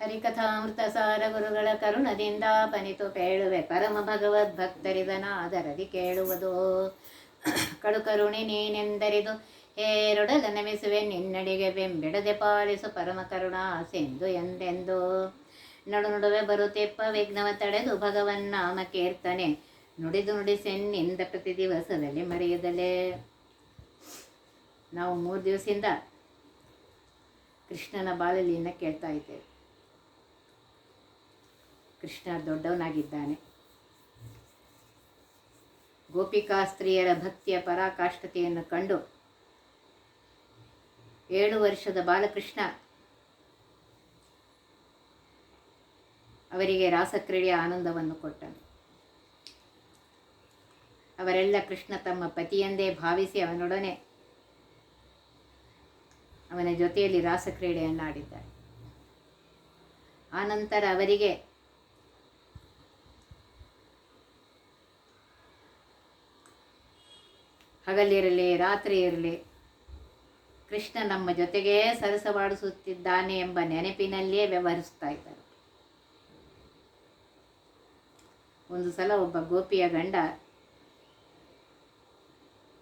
ಹರಿಕಥಾಮೃತ ಸಾರ ಗುರುಗಳ ಕರುಣದಿಂದ ಪನಿತು ಪೇಳುವೆ ಪರಮ ಭಗವದ್ ಭಕ್ತರಿದನ ಅದರದಿ ಕೇಳುವುದು. ಕಡು ಕರುಣೆ ನೀನೆಂದರಿದು ಹೇರೊಡಲ ನಮಿಸುವೆ ನಿನ್ನಡಿಗೆ ಬೆಂಬಿಡದೆ ಪಾಲಿಸು ಪರಮ ಕರುಣ ಸಿಂಧು ಎಂದೆಂದು. ನಡು ನಡುವೆ ಬರುತ್ತೆಪ್ಪ ವಿಘ್ನವ ತಡೆದು ಭಗವನ್ ನಾಮ ಕೀರ್ತನೆ ನುಡಿದು ನುಡಿಸೆನ್ನಿಂದ ಪ್ರತಿ ದಿವಸದಲ್ಲಿ ಮರೆಯದಲೇ. ನಾವು ಮೂರು ದಿವಸದಿಂದ ಕೃಷ್ಣನ ಬಾಲಲಿಯನ್ನು ಕೇಳ್ತಾ ಇದ್ದೇವೆ. ಕೃಷ್ಣ ದೊಡ್ಡವನಾಗಿದ್ದಾನೆ. ಗೋಪಿಕಾ ಸ್ತ್ರೀಯರ ಭಕ್ತಿಯ ಪರಾಕಾಷ್ಠತೆಯನ್ನು ಕಂಡು ಏಳು ವರ್ಷದ ಬಾಲಕೃಷ್ಣ ಅವರಿಗೆ ರಾಸಕ್ರೀಡೆಯ ಆನಂದವನ್ನು ಕೊಟ್ಟನು. ಅವರೆಲ್ಲ ಕೃಷ್ಣ ತಮ್ಮ ಪತಿಯೆಂದೇ ಭಾವಿಸಿ ಅವನೊಡನೆ ಅವನ ಜೊತೆಯಲ್ಲಿ ರಾಸಕ್ರೀಡೆಯನ್ನು ಆಡಿದ್ದಾರೆ ಆನಂತರ ಅವರಿಗೆ ಹಗಲಿರಲಿ ರಾತ್ರಿ ಇರಲಿ ಕೃಷ್ಣ ನಮ್ಮ ಜೊತೆಗೇ ಸರಸವಾಡಿಸುತ್ತಿದ್ದಾನೆ ಎಂಬ ನೆನಪಿನಲ್ಲಿಯೇ ವ್ಯವಹರಿಸ್ತಾ ಇದ್ದರು. ಒಂದು ಸಲ ಒಬ್ಬ ಗೋಪಿಯ ಗಂಡ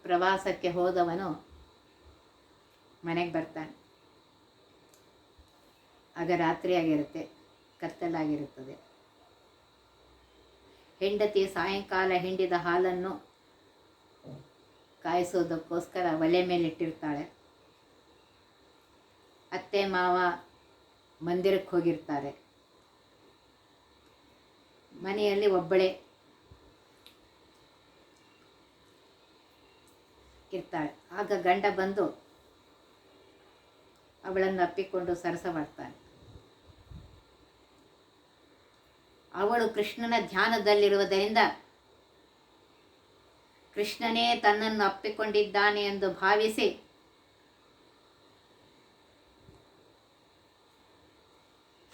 ಪ್ರವಾಸಕ್ಕೆ ಹೋದವನು ಮನೆಗೆ ಬರ್ತಾನೆ. ಆಗ ರಾತ್ರಿ ಆಗಿರುತ್ತೆ ಕತ್ತಲಾಗಿರುತ್ತದೆ. ಹೆಂಡತಿ ಸಾಯಂಕಾಲ ಹಿಂಡಿದ ಹಾಲನ್ನು ಕಾಯಿಸೋದಕ್ಕೋಸ್ಕರ ಒಲೆ ಮೇಲಿಟ್ಟಿರ್ತಾಳೆ ಅತ್ತೆ, ಮಾವ ಮಂದಿರಕ್ಕೆ ಹೋಗಿರ್ತಾರೆ. ಮನೆಯಲ್ಲಿ ಒಬ್ಬಳೇ ಇರ್ತಾಳೆ. ಆಗ ಗಂಡ ಬಂದು ಅವಳನ್ನು ಅಪ್ಪಿಕೊಂಡು ಸರಸ ಮಾಡ್ತಾನೆ ಅವಳು ಕೃಷ್ಣನ ಧ್ಯಾನದಲ್ಲಿರುವುದರಿಂದ ಕೃಷ್ಣನೇ ತನ್ನನ್ನು ಅಪ್ಪಿಕೊಂಡಿದ್ದಾನೆ ಎಂದು ಭಾವಿಸಿ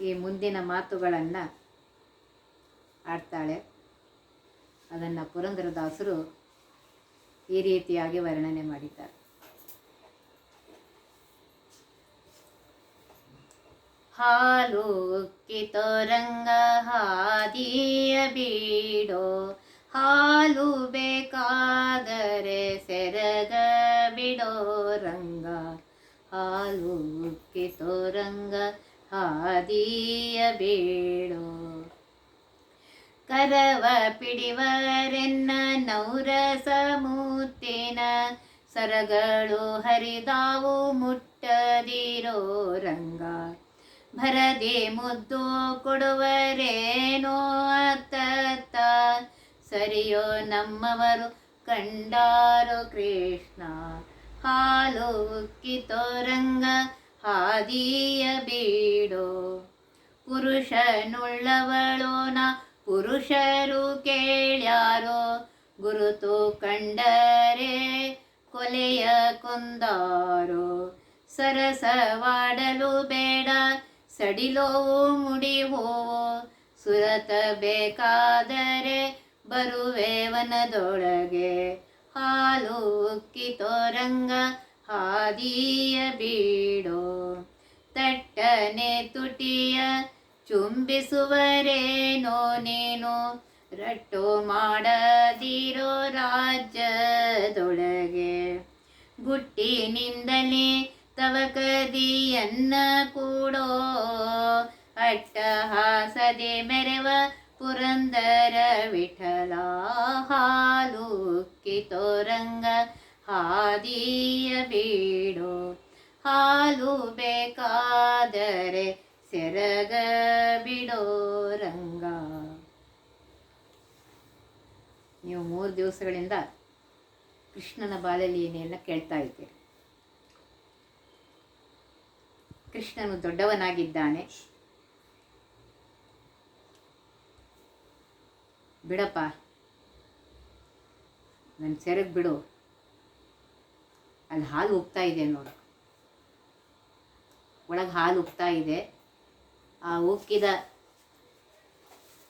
ಈ ಮುಂದಿನ ಮಾತುಗಳನ್ನು ಆಡ್ತಾಳೆ. ಅದನ್ನು ಪುರಂದರದಾಸರು ಈ ರೀತಿಯಾಗಿ ವರ್ಣನೆ ಮಾಡಿದ್ದಾರೆ. ಹಾಲು ಕಿತೋರಂಗ ಹಾದಿಯ ಬೀಡೋ ಹಾಲು ಬೇಕಾದರೆ ಸೆರಗ ಬಿಡೋ ರಂಗ. ಹಾಲು ಕಿತೋರಂಗ ಹಾದಿಯ ಬೀಳೋ. ಕರವ ಪಿಡಿವರೆನ್ನ ನೌರಸ ಸಮೂತಿನ ಸರಗಳು ಹರಿದಾವು ಮುಟ್ಟದಿರೋ ರಂಗ. ಭರದೆ ಮುದ್ದು ಕೊಡುವರೇನೋ ಅತ್ತತ್ತ ಸರಿಯೋ ನಮ್ಮವರು ಕಂಡಾರು ಕೃಷ್ಣ. ಹಾಲು ಉಕ್ಕಿತೋರಂಗ ಹಾದಿಯ ಬೀಡೋ. ಪುರುಷನುಳ್ಳವಳೋನ ಪುರುಷರು ಕೇಳ್ಯಾರೋ. ಗುರುತು ಕಂಡರೆ ಕೊಲೆಯ ಕೊಂದಾರೋ. ಸರಸವಾಡಲು ಬೇಡ, ಸಡಿಲೋ ಮುಡಿವೋ. ಸುರತ ಬೇಕಾದರೆ ಬರುವೆ ವನದೊಳಗೆ ಹಾಲು ಉಕ್ಕಿತೋರಂಗ ಹಾದಿಯ ಬೀಡೋ. ತಟ್ಟನೆ ತುಟಿಯ ಚುಂಬಿಸುವರೇನೋ ನೀನು? ರಟ್ಟು ಮಾಡದಿರೋ ರಾಜ್ಯದೊಳಗೆ ಗುಟ್ಟಿನಿಂದಲೇ ತವಕದಿಯನ್ನ ಕೂಡೋ. ಅಟ್ಟಹಾಸದೆ ಮೆರವ ಪುರಂದರ ವಿಠಲ ಹಾಲು ಕಿತೋರಂಗ ಹಾದಿಯ ಬೀಡು. ಹಾಲು ಬೇಕಾದರೆ ಸೆರಗ ಬಿಡೋ ರಂಗ. ನೀವು ಮೂರು ದಿವಸಗಳಿಂದ ಕೃಷ್ಣನ ಬಾಲಲೀನೆಯನ್ನು ಕೇಳ್ತಾ ಇದ್ದೀರಿ. ಕೃಷ್ಣನು ದೊಡ್ಡವನಾಗಿದ್ದಾನೆ. ಬಿಡಪ್ಪ. ನನ್ನ ಸೆರಗ್ ಬಿಡು. ಅಲ್ಲಿ ಹಾಲು ಉಗ್ತಾ ಇದೆ ನೋಡು. ಒಳಗೆ ಹಾಲು ಉಗ್ತಾ ಇದೆ. ಆ ಉಕ್ಕಿದ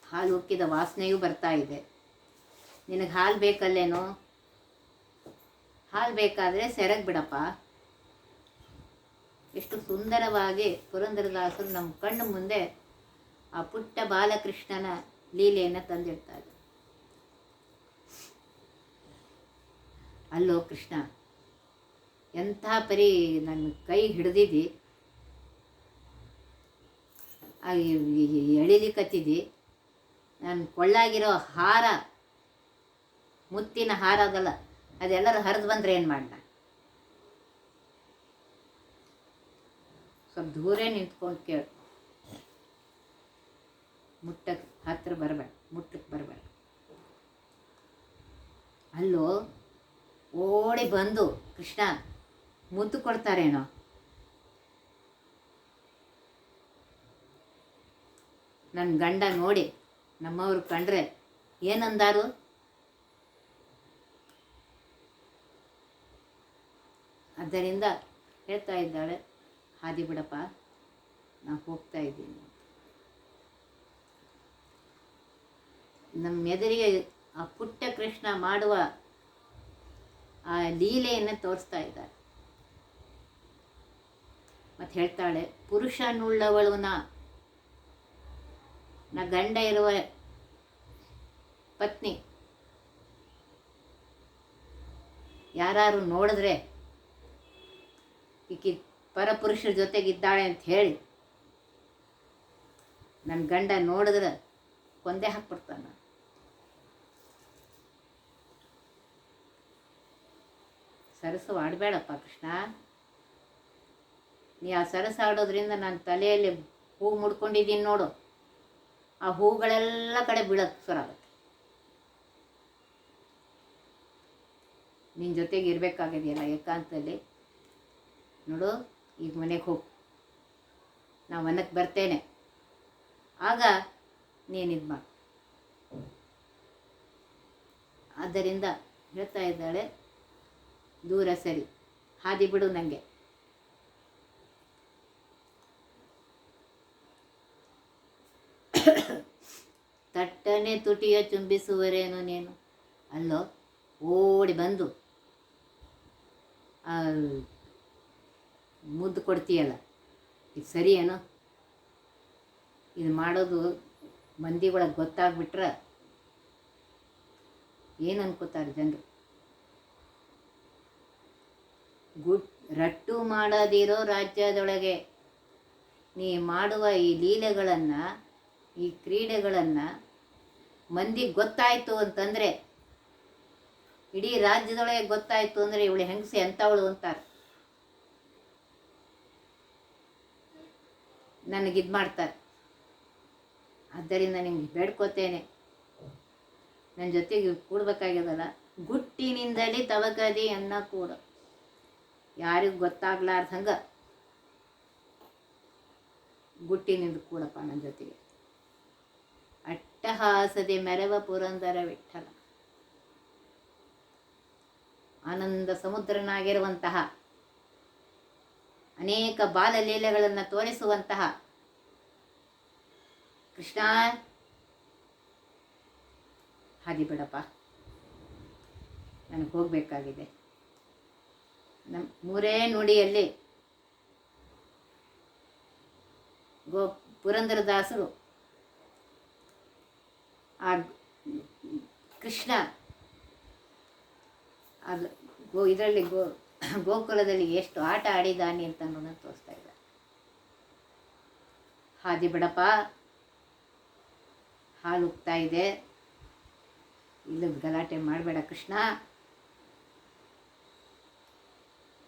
ಹಾಲು ಉಕ್ಕಿದ ವಾಸನೆಯೂ ಬರ್ತಾ ಇದೆ. ನಿನಗೆ ಹಾಲು ಬೇಕಲ್ಲೇನೋ? ಹಾಲು ಬೇಕಾದರೆ ಸೆರಗ್ ಬಿಡಪ್ಪ. ಎಷ್ಟು ಸುಂದರವಾಗಿ ಪುರಂದರದಾಸರು ನಮ್ಮ ಕಣ್ಣು ಮುಂದೆ ಆ ಪುಟ್ಟ ಬಾಲಕೃಷ್ಣನ ಲೀಲೆಯನ್ನು ತಂದಿರ್ತಾರೆ ಅಲ್ಲೋ ಕೃಷ್ಣ, ಎಂಥ ಪರಿ ನನ್ನ ಕೈ ಹಿಡ್ದಿದ್ದಿ ಆ ಎಳಿಲಿಕತ್ತಿದ್ದಿ ನಾನು ಕೊಳ್ಳಾಗಿರೋ ಹಾರ, ಮುತ್ತಿನ ಹಾರ ಅದಲ್ಲ, ಅದೆಲ್ಲರೂ ಹರಿದು ಬಂದರೆ ಏನು ಮಾಡಲ್ಲ ಸ್ವಲ್ಪ ದೂರೇ ನಿಂತ್ಕೊಂಡು ಕೇಳು. ಮುಟ್ಟಕ್ಕೆ ಹತ್ರ ಬರಬೇಡ ಮುಟ್ಟಕ್ಕೆ ಬರಬೇಡ. ಅಲ್ಲೋ, ಓಡಿ ಬಂದು ಕೃಷ್ಣ ಮುದ್ದು ಕೊಡ್ತಾರೇನೋ. ನನ್ನ ಗಂಡ ನೋಡಿ ನಮ್ಮವ್ರು ಕಂಡ್ರೆ ಏನಂದಾರು? ಆದ್ದರಿಂದ ಹೇಳ್ತಾ ಇದ್ದಾಳೆ, ಹಾದಿ ಬಿಡಪ್ಪ ನಾನು ಹೋಗ್ತಾ ಇದ್ದೀನಿ. ನಮ್ಮ ಎದುರಿಗೆ ಆ ಪುಟ್ಟ ಕೃಷ್ಣ ಮಾಡುವ ಆ ಲೀಲೆಯನ್ನು ತೋರಿಸ್ತಾ ಇದ್ದಾರೆ. ಮತ್ತು ಹೇಳ್ತಾಳೆ, ಪುರುಷನುಳ್ಳವಳು ನಾ ಗಂಡ ಇರುವ ಪತ್ನಿ. ಯಾರು ನೋಡಿದ್ರೆ ಈಕಿ ಪರಪುರುಷರ ಜೊತೆಗಿದ್ದಾಳೆ ಅಂತ ಹೇಳಿ ನನ್ನ ಗಂಡ ನೋಡಿದ್ರೆ ಕೊಂದೇ ಹಾಕ್ಬಿಡ್ತಾನ. ಸರಸು ಆಡಬೇಡಪ್ಪ ಕೃಷ್ಣ. ನೀ ಆ ಸರಸು ಆಡೋದ್ರಿಂದ ನಾನು ತಲೆಯಲ್ಲಿ ಹೂ ಮುಡ್ಕೊಂಡಿದ್ದೀನಿ ನೋಡು. ಆ ಹೂಗಳೆಲ್ಲ ಕಡೆ ಬೀಳಕ್ಕೆ ಶುರಾಗುತ್ತೆ ನಿನ್ನ ಜೊತೆಗೆ ಇರಬೇಕಾಗಿದೆಯಲ್ಲ ಏಕಾಂತದಲ್ಲಿ? ನೋಡು, ಈಗ ಮನೆಗೆ ಹೋಗು. ನಾವು ಮನಕ್ಕೆ ಬರ್ತೇನೆ. ಆಗ ನೀನಿದು ಮಾಡು. ಆದ್ದರಿಂದ ಹೇಳ್ತಾ ಇದ್ದಾಳೆ ದೂರ ಸರಿ. ಹಾದಿ ಬಿಡು ನನಗೆ ತಟ್ಟನೆ ತುಟಿಯ ಚುಂಬಿಸುವರೇನು ನೀನು? ಅಲ್ಲೋ, ಓಡಿ ಬಂದು. ಮುದ್ದು ಕೊಡ್ತೀಯಲ್ಲ? ಇದು ಸರಿ ಏನೋ? ಇದು ಮಾಡೋದು ಮಂದಿಗೊಳಗೆ ಗೊತ್ತಾಗ್ಬಿಟ್ರೆ ಏನು ಅನ್ಕೋತಾರೆ ಜನರು? ಗುಡ್ ರಟ್ಟು ಮಾಡದಿರೋ ರಾಜ್ಯದೊಳಗೆ ನೀ ಮಾಡುವ ಈ ಲೀಲೆಗಳನ್ನು, ಈ ಕ್ರೀಡೆಗಳನ್ನು ಮಂದಿಗೆ ಗೊತ್ತಾಯಿತು ಅಂತಂದರೆ, ಇಡೀ ರಾಜ್ಯದೊಳಗೆ ಗೊತ್ತಾಯಿತು ಅಂದರೆ ಇವಳು ಹೆಂಗಸೆ ಎಂಥವಳು ಅಂತಾರೆ. ನನಗಿದು ಮಾಡ್ತಾರೆ. ಆದ್ದರಿಂದ ನಿಮ್ಗೆ ಬೇಡ್ಕೋತೇನೆ. ನನ್ನ ಜೊತೆಗೆ ಕೂಡಬೇಕಾಗ್ಯದಲ್ಲ, ಗುಟ್ಟಿನಿಂದಲೇ ತವಕದಿ ಅನ್ನ ಕೂಡ. ಯಾರಿಗೂ ಗೊತ್ತಾಗ್ಲಾರ್ದಂಗ ಗುಟ್ಟಿನಿಂದ ಕೂಡಪ್ಪ ನನ್ನ ಜೊತೆಗೆ. ಅಟ್ಟಹಾಸದೆ ಮೆರವ ಪುರಂದರ ವಿಠಲ. ಆನಂದ ಸಮುದ್ರನಾಗಿರುವಂತಹ, ಅನೇಕ ಬಾಲಲೀಲೆಗಳನ್ನು ತೋರಿಸುವಂತಹ ಕೃಷ್ಣ. ಹಾದಿ ಬಿಡಪ್ಪ. ನನಗೆ ಹೋಗಬೇಕಾಗಿದೆ. ನಮ್ಮ ಮೂರೇ ನುಡಿಯಲ್ಲಿ ಗೋ ಪುರಂದರದಾಸರು ಆ ಕೃಷ್ಣ ಅದು ಗೋ ಇದರಲ್ಲಿ ಗೋ ಗೋಕುಲದಲ್ಲಿ ಎಷ್ಟು ಆಟ ಆಡಿದ್ದಾನೆ ಅಂತ ಅನ್ನೋದನ್ನು ತೋರಿಸ್ತಾ ಇದ್ದ ಹಾದಿ ಬಿಡಪ್ಪ, ಹಾಲು ಉಗ್ತಾ ಇದೆ. ಇಲ್ಲ ಗಲಾಟೆ ಮಾಡಬೇಡ ಕೃಷ್ಣ.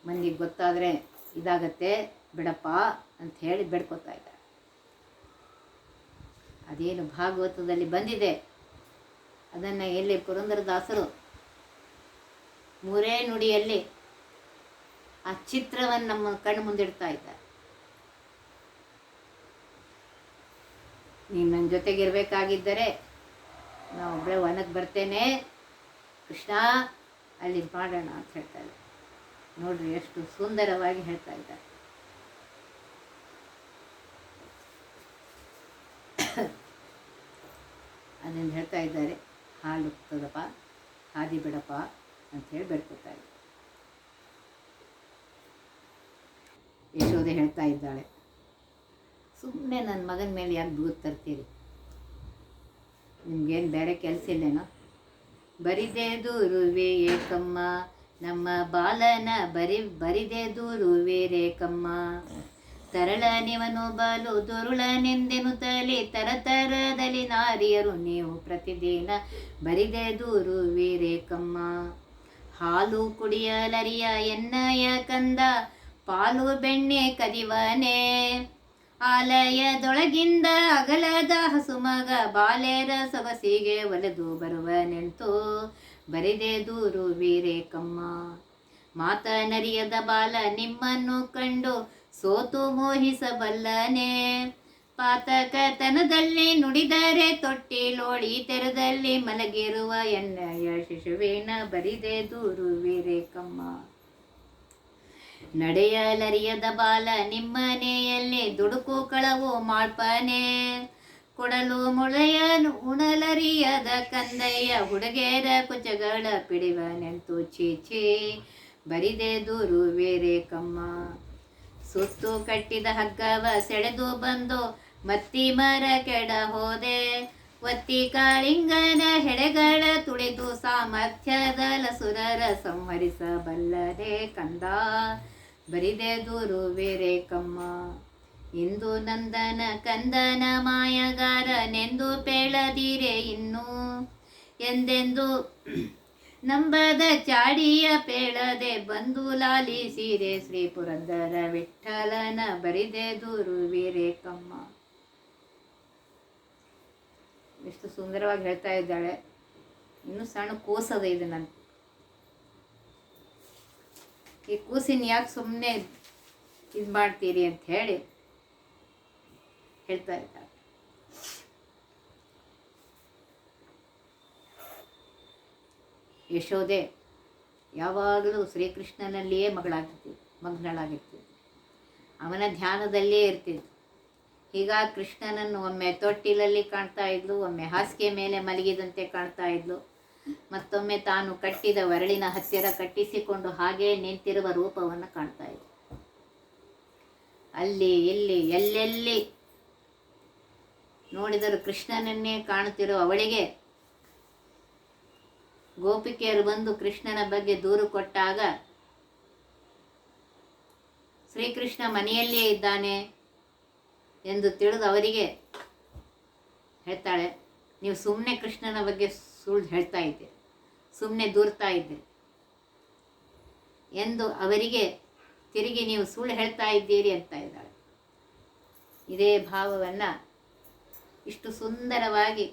ಮಂದಿಗೆ ಗೊತ್ತಾದರೆ ಇದಾಗತ್ತೆ ಬಿಡಪ್ಪ ಅಂತ ಹೇಳಿ ಬೇಡ್ಕೊತಾ ಇದ್ದಾರೆ. ಅದೇನು ಭಾಗವತದಲ್ಲಿ ಬಂದಿದೆ. ಅದನ್ನು ಎಲ್ಲಿ ಪುರಂದರದಾಸರು ಮೂರೇ ನುಡಿಯಲ್ಲಿ ಆ ಚಿತ್ರವನ್ನು ನಮ್ಮ ಕಣ್ಣು ಮುಂದಿಡ್ತಾ ಇದ್ದಾರೆ. ನೀನು ನನ್ನ ಜೊತೆಗಿರಬೇಕಾಗಿದ್ದರೆ ನಾವು ಒಬ್ಬಳೇ ವನಕ್ಕೆ ಬರ್ತೇನೆ. ಕೃಷ್ಣ, ಅಲ್ಲಿ ಮಾಡೋಣ ಅಂತ ಹೇಳ್ತಾ ಇದ್ದಾರೆ. ನೋಡ್ರಿ, ಎಷ್ಟು ಸುಂದರವಾಗಿ ಹೇಳ್ತಾ ಇದ್ದಾರೆ. ಅದನ್ನು ಹೇಳ್ತಾ ಇದ್ದಾರೆ, ಹಾಲು ಉಕ್ತದಪ್ಪ ಹಾದಿ ಬಿಡಪ್ಪ ಅಂತ ಹೇಳಿ ಬೇಡ್ಕೊತಾ ಇದ್ದಾರೆ. ಯಶೋದೆ ಹೇಳ್ತಾ ಇದ್ದಾಳೆ ಸುಮ್ಮನೆ ನನ್ನ ಮಗನ ಮೇಲೆ ಯಾಕೆ ದೂರ ತರ್ತೀರಿ? ನಿಮ್ಗೇನು ಬೇರೆ ಕೆಲಸ ಇಲ್ಲೇನೋ? ಬರಿದೆ ದೂರುವೆ ಏಕಮ್ಮ ನಮ್ಮ ಬಾಲನ ಬರಿ ಬರಿದೆ ದೂರುವೆ ಕಮ್ಮ. ತರಳ ನಿವನು ಬಾಲು ದುರುಳನೆಂದೆನು ತಲೆ ತರತರದಲ್ಲಿ ನಾರಿಯರು ನೀವು ಪ್ರತಿದಿನ ಬರಿದೆ ದೂರುವೆ ಕಮ್ಮ. ಹಾಲು ಕುಡಿಯಲರಿಯ ಎನ್ನಯ ಕಂದ, ಪಾಲು ಬೆಣ್ಣೆ ಕದಿವನೆ. ಆಲಯದೊಳಗಿಂದ ಅಗಲದ ಹಸುಮಗ ಬಾಲೆರ ಸೊಗಸಿಗೆ ಒಲೆದು ಬರುವನೆಂತು. ಬರಿದೆ ದೂರು ವೀರೇಕಮ್ಮ ಮಾತನರಿಯದ ಬಾಲ ನಿಮ್ಮನ್ನು ಕಂಡು ಸೋತು ಮೋಹಿಸಬಲ್ಲನೆ. ಪಾತಕತನದಲ್ಲಿ ನುಡಿದರೆ ತೊಟ್ಟಿಲೋಳಿ ತೆರದಲ್ಲಿ ಮಲಗಿರುವ ಎನ್ನಯ ಶಿಶುವೇನ ಬರಿದೆ ದೂರು ವೀರೇಕಮ್ಮ ನಡೆಯಲರಿಯದ ಬಾಲ ನಿಮ್ಮನೆಯಲ್ಲಿ ದುಡುಕು ಕಳವು ಮಾಡ್ಪನೆ ಕೊಡಲು ಮೊಳೆಯನು ಉಣಲರಿಯದ ಕಂದಯ್ಯ, ಹುಡುಗೇರ ಕುಚಗಳ ಪಿಡಿವನೆಂತು ಚೀಚಿ, ಬರಿದೆ ದೂರು ಕಮ್ಮ. ಸುತ್ತು ಕಟ್ಟಿದ ಹಗ್ಗವ ಸೆಳೆದು ಬಂದು ಮತ್ತಿ ಮರ ಕೆಡ ಹೋದೆ. ಒತ್ತಿ ಕಾಳಿಂಗನ ಹೆಡೆಗಳ ತುಳಿದು ಸಾಮರ್ಥ್ಯದ ಲಸುರರ ಸಂಹರಿಸಬಲ್ಲದೆ ಕಂದ. ಬರಿದೆ ದೂರು ಕಮ್ಮ. ಇಂದು ನಂದನ ಕಂದನ ಮಾಯಗಾರನೆಂದು ಪೇಳದಿರೆ ಇನ್ನು. ಎಂದೆಂದು ನಂಬದ ಚಾಡಿಯ ಪೇಳದೆ ಬಂದು ಲಾಲಿಸಿರೆ ಶ್ರೀ ಪುರಂದರ ವಿಠಲನ ಬರಿದೆ ದೂರು ಕಮ್ಮ. ಎಷ್ಟು ಸುಂದರವಾಗಿ ಹೇಳ್ತಾ ಇದ್ದಾಳೆ. ಇನ್ನು ಸಣ್ಣ ಕೂಸದ ಇದು ನನ್ನ. ಈ ಕೂಸಿನ ಯಾಕೆ ಸುಮ್ಮನೆ ಇದು ಮಾಡ್ತೀರಿ ಅಂತ ಹೇಳಿ. ಹೇಳ್ತಾ ಇದ್ದಾರೆ ಯಶೋದೆ ಯಾವಾಗಲೂ ಶ್ರೀಕೃಷ್ಣನಲ್ಲಿಯೇ ಮಗಳಾಗಿರ್ತೀವಿ ಮಗ್ನಳಾಗಿತ್ತು ಅವನ ಧ್ಯಾನದಲ್ಲೇ ಇರ್ತಿದ್ವಿ ಈಗ ಕೃಷ್ಣನನ್ನು ಒಮ್ಮೆ ತೊಟ್ಟಿಲಲ್ಲಿ ಕಾಣ್ತಾ ಇದ್ಲು, ಒಮ್ಮೆ ಹಾಸಿಗೆ ಮೇಲೆ ಮಲಗಿದಂತೆ ಕಾಣ್ತಾ ಇದ್ಲು. ಮತ್ತೊಮ್ಮೆ ತಾನು ಕಟ್ಟಿದ ವರಳಿನ ಹತ್ತಿರ ಕಟ್ಟಿಸಿಕೊಂಡು ಹಾಗೇ ನಿಂತಿರುವ ರೂಪವನ್ನು ಕಾಣ್ತಾ ಇದ್ಲು. ಅಲ್ಲಿ, ಇಲ್ಲಿ, ಎಲ್ಲೆಲ್ಲಿ ನೋಡಿದರೂ ಕೃಷ್ಣನನ್ನೇ ಕಾಣುತ್ತಿರೋ ಅವಳಿಗೆ ಗೋಪಿಕೆಯರು ಬಂದು ಕೃಷ್ಣನ ಬಗ್ಗೆ ದೂರು ಕೊಟ್ಟಾಗ, ಶ್ರೀಕೃಷ್ಣ ಮನೆಯಲ್ಲಿಯೇ ಇದ್ದಾನೆ ಎಂದು ತಿಳಿದು ಅವರಿಗೆ ಹೇಳ್ತಾಳೆ. ನೀವು ಸುಮ್ಮನೆ ಕೃಷ್ಣನ ಬಗ್ಗೆ ಸುಳ್ಳು ಹೇಳ್ತಾ ಇದ್ದೆ ಸುಮ್ಮನೆ ದೂರ್ತಾ ಇದ್ದೆ ಎಂದು ಅವರಿಗೆ ತಿರುಗಿ ನೀವು ಸುಳ್ಳು ಹೇಳ್ತಾ ಇದ್ದೀರಿ ಅಂತ ಇದ್ದಾಳೆ. ಇದೇ ಭಾವವನ್ನು ಇಷ್ಟು ಸುಂದರವಾಗಿ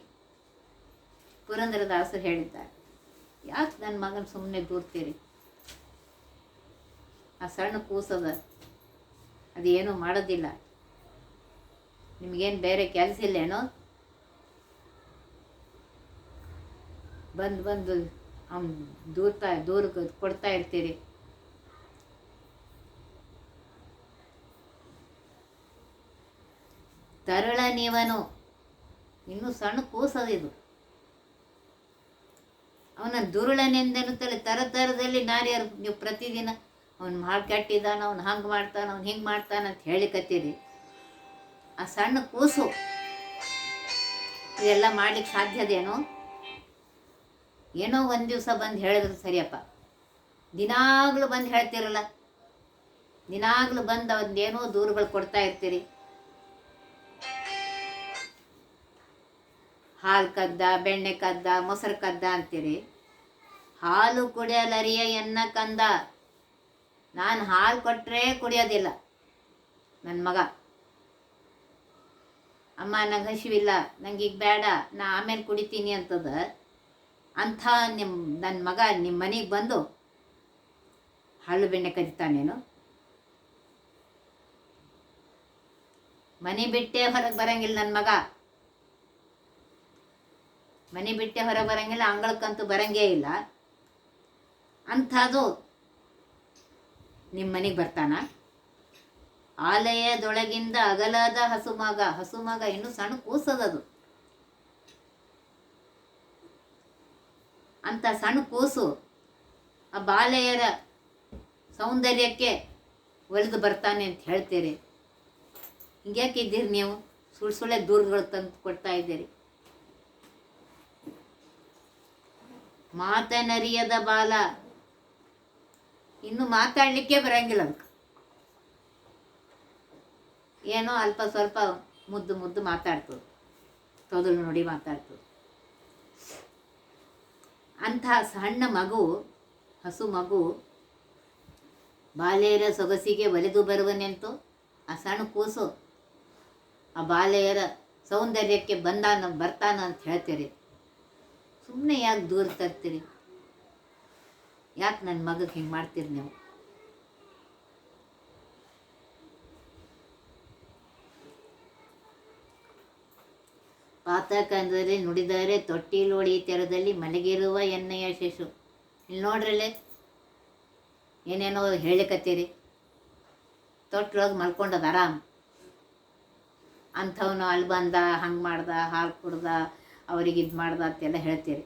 ಪುರಂದರದಾಸರು ಹೇಳಿದ್ದಾರೆ. ಯಾಕೆ ನನ್ನ ಮಗನ ಸುಮ್ಮನೆ ದೂರ್ತೀರಿ? ಆ ಸಣ್ಣ ಕೂಸದ ಅದೇನೂ ಮಾಡೋದಿಲ್ಲ. ನಿಮಗೇನು ಬೇರೆ ಕೆಲಸ ಇಲ್ಲೇನೋ? ಬಂದು ಬಂದು ಅವ್ನು ದೂರ್ತಾ, ದೂರ ಕೊಡ್ತಾ ಇರ್ತೀರಿ. ತರಳ ನೀವನು ಇನ್ನೂ ಸಣ್ಣ ಕೂಸದಿದು ಅವನ ದುರುಳನೆಂದೆನ್ನುತ್ತಲೇ ತರ ತರದಲ್ಲಿ ನಾರ್ಯಾರು ನೀವು ಪ್ರತಿದಿನ ಅವ್ನು ಮಾಡಿ ಕಟ್ಟಿದಾನ, ಅವ್ನು ಹಂಗೆ ಮಾಡ್ತಾನೆ, ಅವ್ನು ಹಿಂಗೆ ಮಾಡ್ತಾನೆ ಅಂತ ಹೇಳಿಕತ್ತೀರಿ ಆ ಸಣ್ಣ ಕೂಸು ಇದೆಲ್ಲ ಮಾಡ್ಲಿಕ್ಕೆ ಸಾಧ್ಯದೇನೋ ಏನೋ ಒಂದು ದಿವಸ ಬಂದು ಹೇಳಿದ್ರು ಸರಿಯಪ್ಪ. ದಿನಾಗ್ಲೂ ಬಂದು ಹೇಳ್ತಿರಲ್ಲ? ದಿನಾಗ್ಲೂ ಬಂದು ಅವನ್ನೇನೋ ದೂರುಗಳು ಕೊಡ್ತಾ ಇರ್ತೀರಿ. ಹಾಲು ಕದ್ದ, ಬೆಣ್ಣೆ ಕದ್ದ, ಮೊಸರು ಕದ್ದ ಅಂತೀರಿ? ಹಾಲು ಕುಡಿಯಲರಿಯ ಎನ್ನ ಕಂದ. ನಾನು ಹಾಲು ಕೊಟ್ಟರೆ ಕುಡಿಯೋದಿಲ್ಲ. ನನ್ನ ಮಗ. ಅಮ್ಮ, ನಂಗೆ ಹಸಿವಿಲ್ಲ, ನಂಗೆ ಈಗ ಬೇಡ ನಾ ಆಮೇಲೆ ಕುಡಿತೀನಿ ಅಂತದ. ಅಂಥ ನಿಮ್ಮ ನನ್ನ ಮಗ ನಿಮ್ಮ ಮನೆಗೆ ಬಂದು ಹಾಲು ಬೆಣ್ಣೆ ಕದಿತಾನೇನು? ಮನೆ ಬಿಟ್ಟೇ ಹೊರಗೆ ಬರಂಗಿಲ್ಲ ನನ್ನ ಮಗ. ಮನೆ ಬಿಟ್ಟೆ ಹೊರ ಬರಂಗಿಲ್ಲ, ಅಂಗಳಕ್ಕಂತೂ ಬರಂಗೇ ಇಲ್ಲ. ಅಂಥದ್ದು ನಿಮ್ಮ ಮನೆಗೆ ಬರ್ತಾನ? ಆಲಯದೊಳಗಿಂದ ಅಗಲದ ಹಸುಮಗ ಹಸುಮಗ ಇನ್ನು ಸಣ್ಣ ಕೂಸದದು. ಅಂತ ಸಣ್ಣ ಕೂಸು ಆ ಬಾಲೆಯರ ಸೌಂದರ್ಯಕ್ಕೆ ಒಲಿದು ಬರ್ತಾನೆ ಅಂತ ಹೇಳ್ತೀರಿ. ಹಿಂಗ್ಯಾಕೆ ಇದ್ದೀರಿ ನೀವು? ಸುಳ್ಳು ಸುಳ್ಳೆ ದೂರುಗಳು ತಂದು ಕೊಡ್ತಾ ಇದ್ದೀರಿ. ಮಾತನರಿಯದ ಬಾಲ. ಇನ್ನು ಮಾತಾಡಲಿಕ್ಕೆ ಬರಂಗಿಲ್ಲ ಅದಕ್ಕೆ ಏನೋ ಅಲ್ಪ ಸ್ವಲ್ಪ ಮುದ್ದು ಮುದ್ದು ಮಾತಾಡ್ತು ತೊದಲು ನೋಡಿ ಮಾತಾಡ್ತು ಅಂಥ ಸಣ್ಣ ಮಗು, ಹಸು ಮಗು, ಬಾಲೆಯರ ಸೊಗಸಿಗೆ ಒಲೆದು ಬರುವನೆಂತು, ಆ ಸಣ್ಣ ಕೂಸು ಆ ಬಾಲೆಯರ ಸೌಂದರ್ಯಕ್ಕೆ ಬಂದಾನ, ಬರ್ತಾನ ಅಂತ ಹೇಳ್ತೀರಿ. ಸುಮ್ಮನೆ ಯಾಕೆ ದೂರ ತರ್ತೀರಿ ಯಾಕೆ ನನ್ನ ಮಗಕ್ಕೆ ಹಿಂಗೆ ಮಾಡ್ತೀರಿ ನೀವು? ಪಾತಕಂದರೆ ನುಡಿದರೆ ತೊಟ್ಟಿಲೋಡಿ ತೆರದಲ್ಲಿ ಮಲಗಿರುವ ಎಣ್ಣೆಯ ಶಿಶು ಇಲ್ಲಿ ನೋಡ್ರಲ್ಲೇ, ಏನೇನೋ ಹೇಳಿಕತ್ತೀರಿ ತೊಟ್ಟಿಲೋಗಿ ಮಲ್ಕೊಂಡದ ಆರಾಮ್. ಅಂಥವನು ಅಲ್ಲಿ ಬಂದ ಹಂಗೆ ಮಾಡ್ದ, ಹಾಲು ಕುಡ್ದ ಅವ್ರಿಗೆ ಇದು ಮಾಡ್ದ ಅಂತೆಲ್ಲ ಹೇಳ್ತೀರಿ.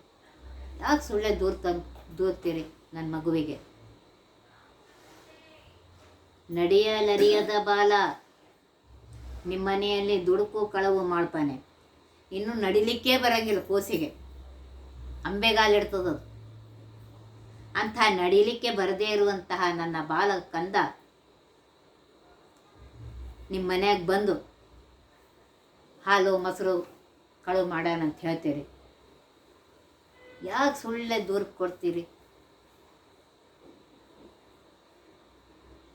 ಯಾಕೆ ಸುಳ್ಳೆ ದೂರ ತಂದು ದೂರ್ತೀರಿ ನನ್ನ ಮಗುವಿಗೆ? ನಡೆಯಲರಿಯದ ಬಾಲ ನಿಮ್ಮ ಮನೆಯಲ್ಲಿ ದುಡುಕು ಕಳವು ಮಾಡ್ತಾನೆ. ಇನ್ನು ನಡಿಲಿಕ್ಕೇ ಬರಂಗಿಲ್ಲ ಕೋಸಿಗೆ. ಅಂಬೆಗಾಲಿಡ್ತದದು ಅಂಥ ನಡಿಲಿಕ್ಕೆ ಬರದೇ ಇರುವಂತಹ ನನ್ನ ಬಾಲ ಕಂದ ನಿಮ್ಮ ಮನೆಯಾಗ ಬಂದು ಹಾಲು, ಮೊಸರು ಕಳು ಮಾಡೋಣ ಅಂತ ಹೇಳ್ತೀರಿ. ಯಾಕೆ ಸುಳ್ಳೆ ದೂರ ಕೊಡ್ತೀರಿ?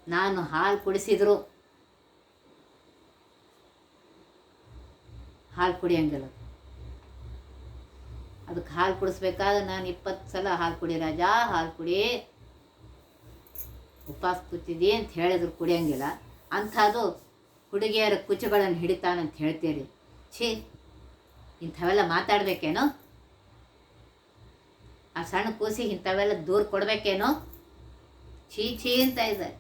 ನಾನು ಹಾಲು ಕುಡಿಸಿದ್ರು. ಹಾಲು ಕುಡಿಯಂಗಿಲ್ಲ. ಅದಕ್ಕೆ ಹಾಲು ಕುಡಿಸ್ಬೇಕಾದ್ರೆ ನಾನು ಇಪ್ಪತ್ತು ಸಲ ಹಾಲು ಕುಡಿ ರಾಜ, ಹಾಲು ಕುಡಿ. ಉಪವಾಸ ಕೂತಿದ್ದಿ ಅಂತ ಹೇಳಿದ್ರು ಕುಡಿಯಂಗಿಲ್ಲ. ಅಂಥದ್ದು ಹುಡುಗಿಯರ ಕುಚುಗಳನ್ನು ಹಿಡಿತಾನಂತ ಹೇಳ್ತೀರಿ. ಛೀ. ಇಂಥವೆಲ್ಲ ಮಾತಾಡ್ಬೇಕೇನೋ? ಆ ಸಣ್ಣ ಕೂಸಿ ಇಂಥವೆಲ್ಲ ದೂರ ಕೊಡ್ಬೇಕೇನೋ? ಛೀ ಛೀ ಅಂತ ಇದೆ.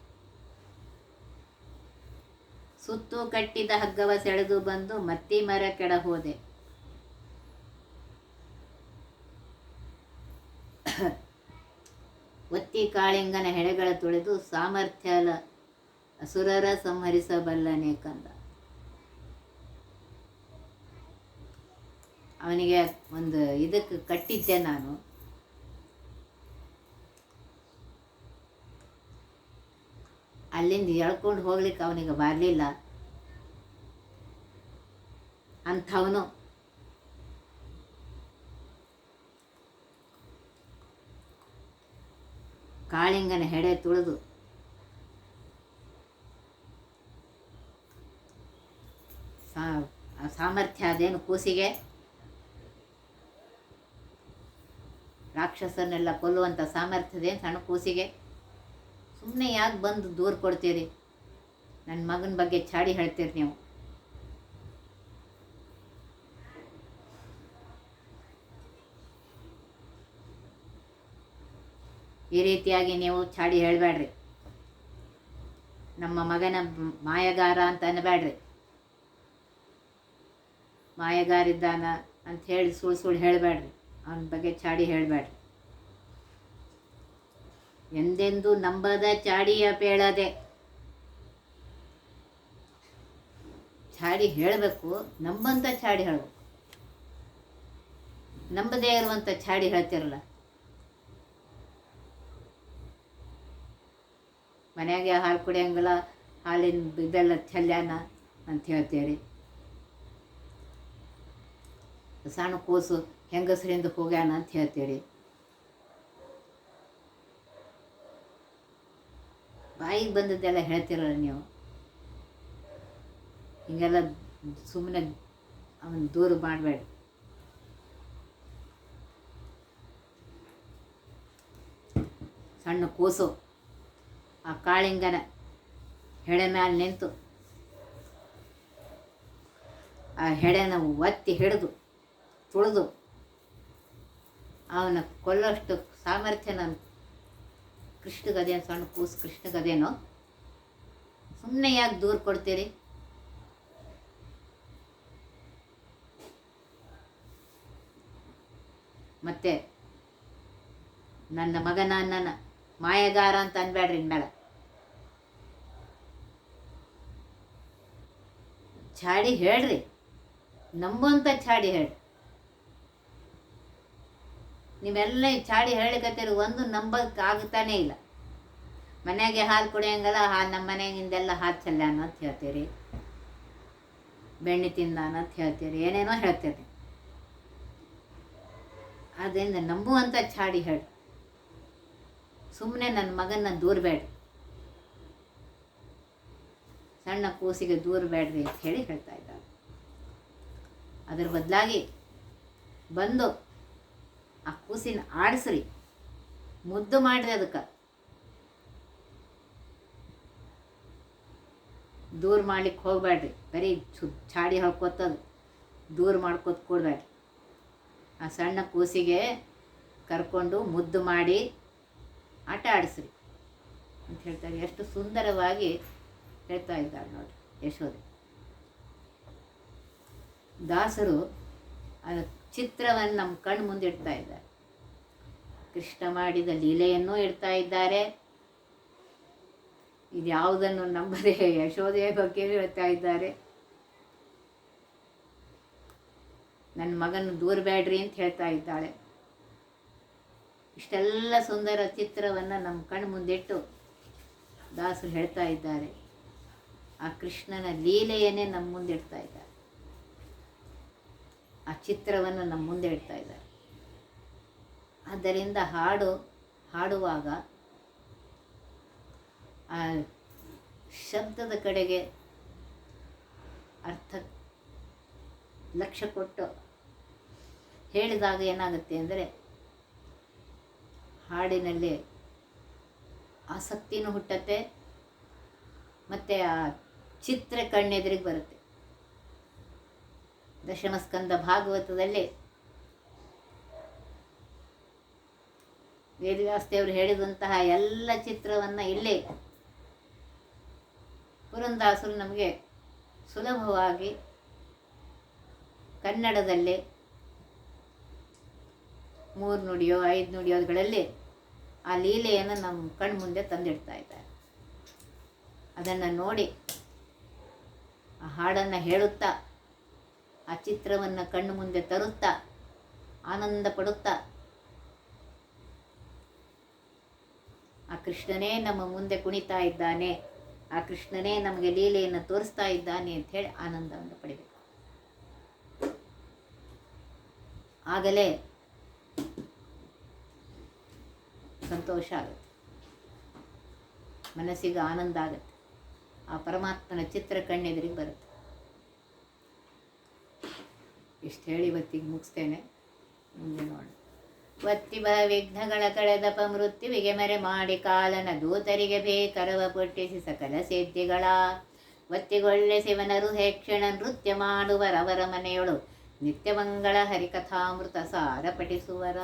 ಸುತ್ತು ಕಟ್ಟಿದ ಹಗ್ಗವ ಸೆಳೆದು ಬಂದು ಮತ್ತಿ ಮರ ಕೆಡ ಹೋದೆ. ಒತ್ತಿ ಕಾಳಿಂಗನ ಹೆಡೆಗಳ ತುಳಿದು ಸಾಮರ್ಥ್ಯಲ ಅಸುರರ ಸಂಹರಿಸಬಲ್ಲನೆ ಕಂದ. ಅವನಿಗೆ ಒಂದು ಇದಕ್ಕೆ ಕಟ್ಟಿದ್ದೆ ನಾನು. ಅಲ್ಲಿಂದ ಎಳ್ಕೊಂಡು ಹೋಗ್ಲಿಕ್ಕೆ ಅವನಿಗೆ ಬರಲಿಲ್ಲ. ಅಂಥವನು. ಕಾಳಿಂಗನ ಹೆಡೆ ತುಳಿದು ಸಾಮರ್ಥ್ಯ ಅದೇನು ಕೂಸಿಗೆ? ರಾಕ್ಷಸನ್ನೆಲ್ಲ ಕೊಲ್ಲುವಂಥ ಸಾಮರ್ಥ್ಯದೆ ಸಣ್ಣ ಕೂಸಿಗೆ? ಸುಮ್ಮನೆ ಯಾಕೆ ಬಂದು ದೂರು ಕೊಡ್ತೀರಿ? ನನ್ನ ಮಗನ ಬಗ್ಗೆ ಚಾಡಿ ಹೇಳ್ತೀರಿ ನೀವು. ಈ ರೀತಿಯಾಗಿ ನೀವು ಚಾಡಿ ಹೇಳಬೇಡ್ರಿ ನಮ್ಮ ಮಗನ ಮಾಯಗಾರ ಅಂತ ಅನ್ನಬೇಡ್ರಿ ಮಾಯಗಾರಿದ್ದಾನ ಅಂತ ಹೇಳಿ ಸುಳ್ಳು ಸುಳ್ಳು ಹೇಳಬೇಡ್ರಿ ಅವನ ಬಗ್ಗೆ ಚಾಡಿ ಹೇಳಬೇಡ್ರಿ. ಎಂದೆಂದು ನಂಬದ ಚಾಡಿಯ ಪೇಳದೆ. ಚಾಡಿ ಹೇಳಬೇಕು, ನಂಬಂತ ಚಾಡಿ ಹೇಳಬೇಕು. ನಂಬದೇ ಇರುವಂಥ ಚಾಡಿ ಹೇಳ್ತಿರಲ್ಲ. ಮನೆಯಾಗೆ ಹಾಲು ಕುಡಿಯಂಗಿಲ್ಲ, ಹಾಲಿನ ಇದೆಲ್ಲ ಚಲ್ಯಾನ ಅಂತ ಹೇಳ್ತೀರಿ. ಸಣ್ಣ ಕೂಸು ಹೆಂಗಸರಿಂದ ಹೋಗ್ಯಾನ ಅಂತ ಹೇಳ್ತೀರಿ ಬಾಯಿಗೆ ಬಂದದ್ದೆಲ್ಲ ಹೇಳ್ತಿರಲ್ಲ ನೀವು. ಹಿಂಗೆಲ್ಲ ಸುಮ್ಮನೆ ಅವನು ದೂರ ಮಾಡಬೇಡ. ಸಣ್ಣ ಕೂಸು, ಆ ಕಾಳಿಂಗನ ಹೆಡೆ ಮ್ಯಾಲೆ ನಿಂತು, ಆ ಹೆಡೆನ ಒತ್ತಿ ಹಿಡಿದು ತುಳಿದು ಅವನ ಕೊಲ್ಲೋಷ್ಟು ಸಾಮರ್ಥ್ಯ ನನ್ನ ಕೃಷ್ಣಗದೇನು ಸಣ್ಣ ಕೂಸು ಕೃಷ್ಣಗದೇನೋ ಸುಮ್ಮನೆ ಯಾಕೆ ದೂರ ಕೊಡ್ತೀರಿ? ಮತ್ತೆ ನನ್ನ ಮಗನ ನನ್ನ ಮಾಯಗಾರ ಅಂತ ಅನ್ಬೇಡ್ರಿ ಇನ್ಮೇಲೆ ಚಾಡಿ ಹೇಳ್ರಿ ನಂಬುವಂಥ ಚಾಡಿ ಹೇಳ್ರಿ. ನೀವೆಲ್ಲ ಚಾಡಿ ಹೇಳಿಕತ್ತೀರಿ ಒಂದು ನಂಬಕ್ಕೆ ಇಲ್ಲ. ಮನೆಗೆ ಹಾಲು ಕುಡಿಯಂಗಲ್ಲ, ಹಾಲು ನಮ್ಮ ಮನೆಯಿಂದೆಲ್ಲ ಹಾಲು ಚಲ್ಲ ಅಂತ ಹೇಳ್ತೀರಿ. ಬೆಣ್ಣೆ ತಿಂದ ಅಂತ ಹೇಳ್ತೀರಿ, ಏನೇನೋ ಹೇಳ್ತೀರಿ. ಆದ್ದರಿಂದ ನಂಬುವಂಥ ಚಾಡಿ ಹೇಳಿ. ಸುಮ್ಮನೆ ನನ್ನ ಮಗನ ದೂರಬೇಡ್ರಿ ಸಣ್ಣ ಕೂಸಿಗೆ ದೂರಬೇಡ್ರಿ ಅಂತ ಹೇಳಿ ಹೇಳ್ತಾ ಇದ್ದಾರೆ. ಅದ್ರ ಬದಲಾಗಿ ಬಂದು ಆ ಕೂಸಿನ ಆಡಿಸ್ರಿ. ಮುದ್ದು ಮಾಡಿರಿ ಅದಕ್ಕೆ. ದೂರ ಮಾಡ್ಲಿಕ್ಕೆ ಹೋಗ್ಬೇಡ್ರಿ ಬರೀ ಚು ಚಾಡಿ ಹೊಳ್ಕೊತದು ದೂರ ಮಾಡ್ಕೋತ ಕೊಡಬೇಡ್ರಿ ಆ ಸಣ್ಣ ಕೂಸಿಗೆ ಕರ್ಕೊಂಡು ಮುದ್ದು ಮಾಡಿ ಆಟ ಆಡಿಸ್ರಿ. ಅಂತ ಹೇಳ್ತಾರೆ. ಎಷ್ಟು ಸುಂದರವಾಗಿ ಹೇಳ್ತಾ ಇದ್ದಾರೆ ನೋಡಿ ಯಶೋದೆ ದಾಸರು ಆ ಚಿತ್ರವನ್ನು ನಮ್ಮ ಕಣ್ಣು ಮುಂದೆ ಇಡ್ತಾ ಇದ್ದಾರೆ. ಕೃಷ್ಣ ಮಾಡಿದ ಲೀಲೆಯನ್ನು ಇಡ್ತಾ ಇದ್ದಾರೆ. ಇದ್ಯಾವುದನ್ನು ನಂಬದೆ ಯಶೋದೆಯ ಬಗ್ಗೆ ಹೇಳ್ತಾ ಇದ್ದಾರೆ. ನನ್ನ ಮಗನ ದೂರ ಬೇಡ್ರಿ ಅಂತ ಹೇಳ್ತಾ ಇದ್ದಾಳೆ. ಇಷ್ಟೆಲ್ಲ ಸುಂದರ ಚಿತ್ರವನ್ನು ನಮ್ಮ ಕಣ್ಣು ಮುಂದಿಟ್ಟು ದಾಸರು ಹೇಳ್ತಾ ಇದ್ದಾರೆ. ಆ ಕೃಷ್ಣನ ಲೀಲೆಯನ್ನೇ ನಮ್ಮ ಮುಂದಿಡ್ತಾ ಇದ್ದಾರೆ. ಆ ಚಿತ್ರವನ್ನು ನಮ್ಮ ಮುಂದೆ ಇಡ್ತಾ ಇದ್ದಾರೆ. ಆದ್ದರಿಂದ ಹಾಡು, ಹಾಡುವಾಗ ಆ ಶಬ್ದದ ಕಡೆಗೆ ಅರ್ಥ ಲಕ್ಷ್ಯ ಕೊಟ್ಟು ಹೇಳಿದಾಗ ಏನಾಗುತ್ತೆ ಅಂದರೆ ಹಾಡಿನಲ್ಲಿ ಆಸಕ್ತಿನೂ ಹುಟ್ಟತ್ತೆ, ಮತ್ತು ಆ ಚಿತ್ರ ಕಣ್ಣೆದುರಿಗೆ ಬರುತ್ತೆ. ದಶಮಸ್ಕಂದ ಭಾಗವತದಲ್ಲಿ ವೇದವ್ಯಾಸದೇವರು ಹೇಳಿದಂತಹ ಎಲ್ಲ ಚಿತ್ರವನ್ನು ಇಲ್ಲಿ ಪುರಂದಾಸರು ನಮಗೆ ಸುಲಭವಾಗಿ ಕನ್ನಡದಲ್ಲಿ ಮೂರು ನುಡಿಯೋ, ಐದು ನುಡಿಯೋಗಳಲ್ಲಿ ಆ ಲೀಲೆಯನ್ನು ನಮ್ಮ ಕಣ್ಣು ಮುಂದೆ ತಂದಿಡ್ತಾ ಇದ್ದಾರೆ. ಅದನ್ನು ನೋಡಿ ಆ ಹಾಡನ್ನು ಹೇಳುತ್ತಾ ಆ ಚಿತ್ರವನ್ನು ಕಣ್ಣು ಮುಂದೆ ತರುತ್ತಾ, ಆನಂದ ಪಡುತ್ತಾ, ಆ ಕೃಷ್ಣನೇ ನಮ್ಮ ಮುಂದೆ ಕುಣಿತಾ ಇದ್ದಾನೆ, ಆ ಕೃಷ್ಣನೇ ನಮಗೆ ಲೀಲೆಯನ್ನು ತೋರಿಸ್ತಾ ಇದ್ದಾನೆ ಅಂತ ಹೇಳಿ ಆನಂದವನ್ನು ಪಡಿಬೇಕು. ಆಗಲೇ ಸಂತೋಷ ಆಗುತ್ತೆ. ಮನಸ್ಸಿಗೆ ಆನಂದ ಆಗುತ್ತೆ. ಆ ಪರಮಾತ್ಮನ ಚಿತ್ರ ಕಣ್ಣೆದುರಿಗೆ ಬರುತ್ತೆ. ಇಷ್ಟು ಹೇಳಿ ಇವತ್ತಿಗೆ ಮುಗಿಸ್ತೇನೆ. ಮುಂದೆ ನೋಡಿ. ವತ್ತಿವ ವಿಘ್ನಗಳ ಕಳೆದಪ ಮೃತ್ಯುವಿಗೆ ಮರೆ ಮಾಡಿ ಕಾಲನ ದೂತರಿಗೆ ಬೇಕರವ ಪುಟ್ಟಿಸಿ ಸಕಲ ಸಿದ್ಧಿಗಳ. ವತ್ತಿಗೊಳ್ಳೆ ಶಿವನರು ಹೇಕ್ಷಣ ನೃತ್ಯ ಮಾಡುವರವರ ಮನೆಯೊಳು ನಿತ್ಯಮಂಗಳ ಹರಿಕಥಾಮೃತ ಸಾರ ಪಠಿಸುವರ.